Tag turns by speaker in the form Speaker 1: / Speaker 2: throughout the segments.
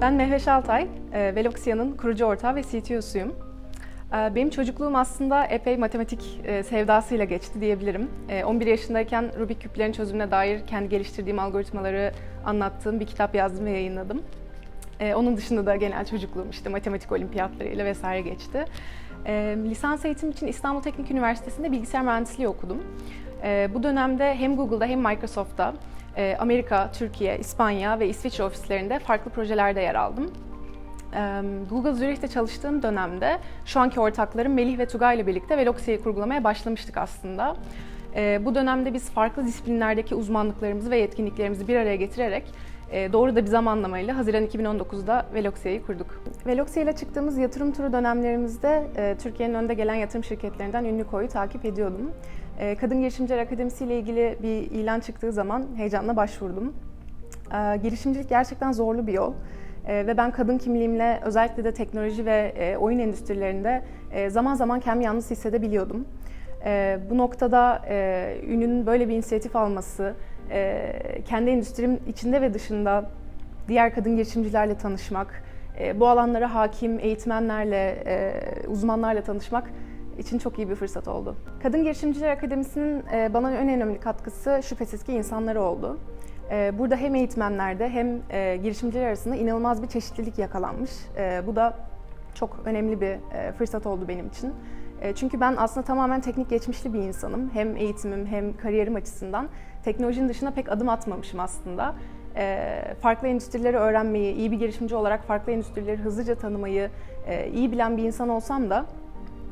Speaker 1: Ben Mehveş Altay, e, Veloxia'nın kurucu ortağı ve CTO'suyum. E, Benim çocukluğum aslında epey matematik e, sevdasıyla geçti diyebilirim. E, 11 yaşındayken Rubik küplerin çözümüne dair kendi geliştirdiğim algoritmaları anlattığım bir kitap yazdım ve yayınladım. Onun dışında da genel çocukluğum işte matematik olimpiyatlarıyla vesaire geçti. Lisans eğitim için İstanbul Teknik Üniversitesi'nde bilgisayar mühendisliği okudum. Bu dönemde hem Google'da hem Microsoft'ta Amerika, Türkiye, İspanya ve İsviçre ofislerinde farklı projelerde yer aldım. Ee, Google Zürich'te çalıştığım dönemde şu anki ortaklarım Melih ve Tugay ile birlikte Veloxia'yı kurgulamaya başlamıştık aslında. Ee, Bu dönemde biz farklı disiplinlerdeki uzmanlıklarımızı ve yetkinliklerimizi bir araya getirerek e, doğru da bir zamanlamayla Haziran 2019'da Veloxia'yı kurduk. Veloxia ile çıktığımız yatırım turu dönemlerimizde e, Türkiye'nin önde gelen yatırım şirketlerinden ünlü koyu takip ediyordum. E, Kadın Girişimciler Akademisi ile ilgili bir ilan çıktığı zaman heyecanla başvurdum. E, Girişimcilik gerçekten zorlu bir yol. E, Ve ben kadın kimliğimle özellikle de teknoloji ve e, oyun endüstrilerinde e, zaman zaman kendimi yalnız hissedebiliyordum. Bu noktada e, ünün böyle bir inisiyatif alması, kendi endüstrim içinde ve dışında diğer kadın girişimcilerle tanışmak, bu alanlara hakim eğitmenlerle, uzmanlarla tanışmak için çok iyi bir fırsat oldu. Kadın Girişimciler Akademisi'nin e, bana en önemli katkısı şüphesiz ki insanları oldu. E, Burada hem eğitmenlerde hem e, girişimciler arasında inanılmaz bir çeşitlilik yakalanmış. Bu da çok önemli bir fırsat oldu benim için. Çünkü ben aslında tamamen teknik geçmişli bir insanım. Hem eğitimim hem kariyerim açısından teknolojinin dışına pek adım atmamışım aslında. Farklı endüstrileri öğrenmeyi, iyi bir girişimci olarak farklı endüstrileri hızlıca tanımayı iyi bilen bir insan olsam da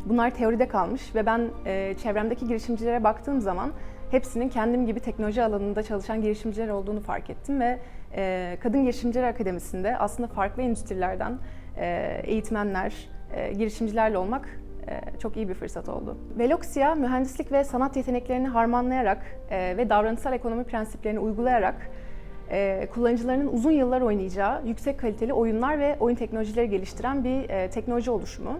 Speaker 1: bunlar teoride kalmış ve ben e, çevremdeki girişimcilere baktığım zaman hepsinin kendim gibi teknoloji alanında çalışan girişimciler olduğunu fark ettim ve e, Kadın Girişimciler Akademisi'nde aslında farklı endüstrilerden e, eğitmenler, e, girişimcilerle olmak e, çok iyi bir fırsat oldu. Veloxia, mühendislik ve sanat yeteneklerini harmanlayarak e, ve davranışsal ekonomi prensiplerini uygulayarak e, kullanıcılarının uzun yıllar oynayacağı yüksek kaliteli oyunlar ve oyun teknolojileri geliştiren bir e, teknoloji oluşumu.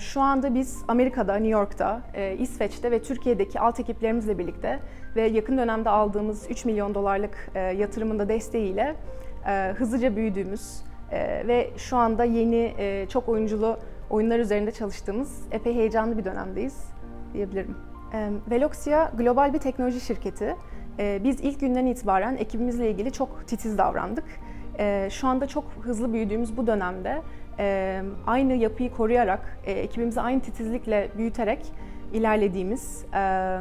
Speaker 1: Şu anda biz Amerika'da, New York'ta, e, İsveç'te ve Türkiye'deki alt ekiplerimizle birlikte ve yakın dönemde aldığımız 3 milyon dolarlık e, yatırımın da desteğiyle e, hızlıca büyüdüğümüz ve şu anda yeni çok oyunculu oyunlar üzerinde çalıştığımız epey heyecanlı bir dönemdeyiz diyebilirim. Veloxia global bir teknoloji şirketi. Biz ilk günden itibaren ekibimizle ilgili çok titiz davrandık. Şu anda çok hızlı büyüdüğümüz bu dönemde aynı yapıyı koruyarak, e, ekibimizi aynı titizlikle büyüterek ilerlediğimiz e,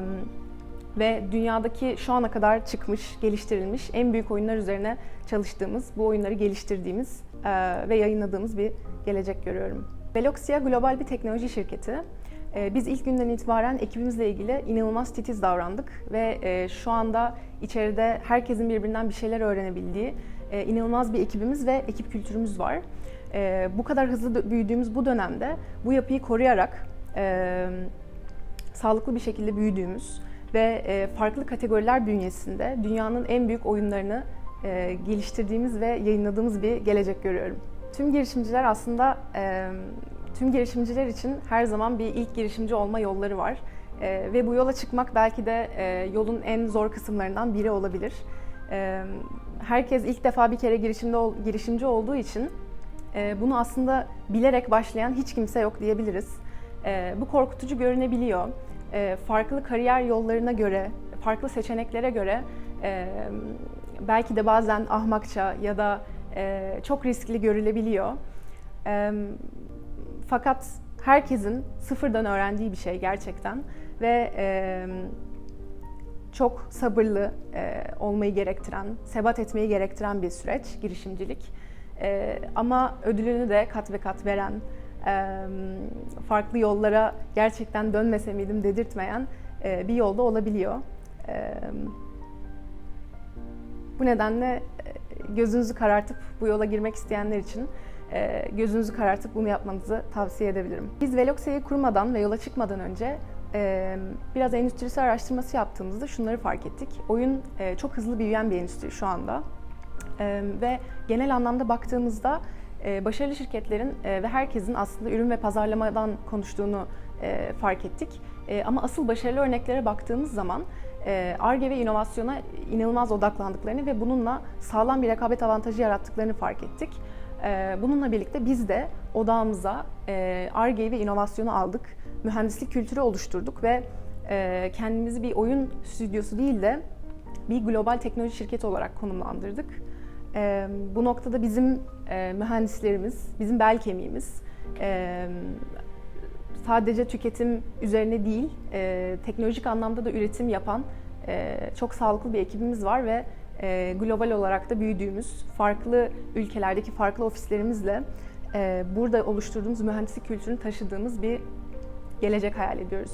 Speaker 1: ve dünyadaki şu ana kadar çıkmış, geliştirilmiş en büyük oyunlar üzerine çalıştığımız, bu oyunları geliştirdiğimiz e, ve yayınladığımız bir gelecek görüyorum. Veloxia global bir teknoloji şirketi. E, Biz ilk günden itibaren ekibimizle ilgili inanılmaz titiz davrandık ve e, şu anda içeride herkesin birbirinden bir şeyler öğrenebildiği e, inanılmaz bir ekibimiz ve ekip kültürümüz var. E, Bu kadar hızlı büyüdüğümüz bu dönemde bu yapıyı koruyarak e, sağlıklı bir şekilde büyüdüğümüz ve e, farklı kategoriler bünyesinde dünyanın en büyük oyunlarını e, geliştirdiğimiz ve yayınladığımız bir gelecek görüyorum. Tüm girişimciler aslında e, tüm girişimciler için her zaman bir ilk girişimci olma yolları var. E, ve bu yola çıkmak belki de e, yolun en zor kısımlarından biri olabilir. E, herkes ilk defa bir kere girişimde girişimci olduğu için bunu aslında bilerek başlayan hiç kimse yok diyebiliriz. E, bu korkutucu görünebiliyor. E, farklı kariyer yollarına göre, farklı seçeneklere göre e, belki de bazen ahmakça ya da e, çok riskli görülebiliyor. Fakat herkesin sıfırdan öğrendiği bir şey gerçekten ve e, çok sabırlı olmayı gerektiren, sebat etmeyi gerektiren bir süreç girişimcilik. E, ama ödülünü de kat ve kat veren, e, farklı yollara gerçekten dönmese miydim dedirtmeyen e, bir yolda olabiliyor. E, bu nedenle e, gözünüzü karartıp bu yola girmek isteyenler için e, gözünüzü karartıp bunu yapmanızı tavsiye edebilirim. Biz Veloxia'yı kurmadan ve yola çıkmadan önce biraz endüstrisel araştırması yaptığımızda şunları fark ettik. Oyun e, çok hızlı büyüyen bir endüstri şu anda. Ve genel anlamda baktığımızda e, başarılı şirketlerin e, ve herkesin aslında ürün ve pazarlamadan konuştuğunu e, fark ettik. Ama asıl başarılı örneklere baktığımız zaman ARGE ve inovasyona inanılmaz odaklandıklarını ve bununla sağlam bir rekabet avantajı yarattıklarını fark ettik. Bununla birlikte biz de odağımıza ARGE ve inovasyonu aldık. Mühendislik kültürü oluşturduk ve kendimizi bir oyun stüdyosu değil de bir global teknoloji şirketi olarak konumlandırdık. E, bu noktada bizim e, mühendislerimiz, bizim bel kemiğimiz e, sadece tüketim üzerine değil, e, teknolojik anlamda da üretim yapan e, çok sağlıklı bir ekibimiz var ve e, global olarak da büyüdüğümüz, farklı ülkelerdeki farklı ofislerimizle e, burada oluşturduğumuz mühendislik kültürünü taşıdığımız bir gelecek hayal ediyoruz.